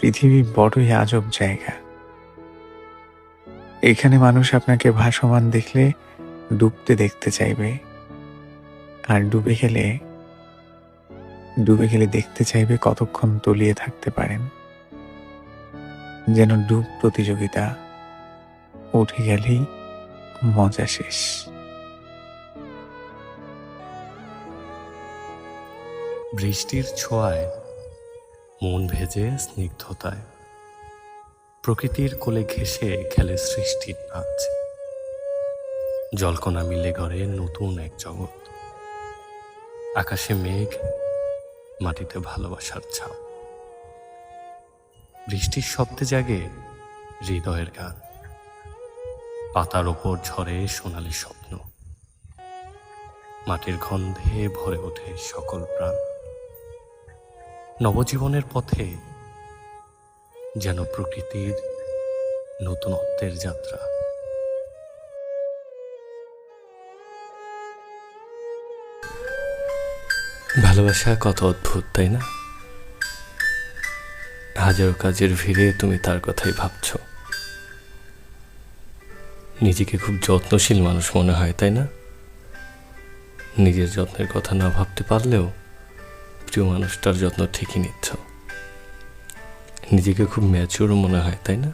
পৃথিবী বড়ই আজব জায়গা। এখানে মানুষ আপনাকে ভাসমান দেখলে ডুবতে দেখতে চাইবে। আর ডুবে গেলে ডুবে গেলে দেখতে চাইবে কতক্ষণ তলিয়ে থাকতে পারেন। যেন ডুব প্রতিযোগিতা উঠে গেলেই মজা শেষ। বৃষ্টির ছোঁয়ায় মন ভেজে স্নিগ্ধতায়। প্রকৃতির কোলে ঘেঁষে খেলে সৃষ্টির নাচ জলকণা মিলে গড়ে নতুন এক জগৎ। আকাশে মেঘ, মাটিতে ভালোবাসার ছাপ। বৃষ্টির শব্দে জাগে হৃদয়ের গান। পাতার ওপর ঝরে সোনালি স্বপ্ন। মাটির গন্ধে ভরে ওঠে সকল প্রাণ। নবজীবনের পথে যেন প্রকৃতির নতুনত্বের যাত্রা। ভালোবাসা কত অদ্ভুত, তাই না? হাজারো কাজের ভিড়ে তুমি তার কথাই ভাবছ। নিজেকে খুব যত্নশীল মানুষ মনে হয়, তাই না? নিজের যত্নের কথা না ভাবতে পারলেও প্রিয় মানুষটার যত্ন ঠিকই নিচ্ছ। নিজেকে খুব ম্যাচিওর মনে হয় তাই না?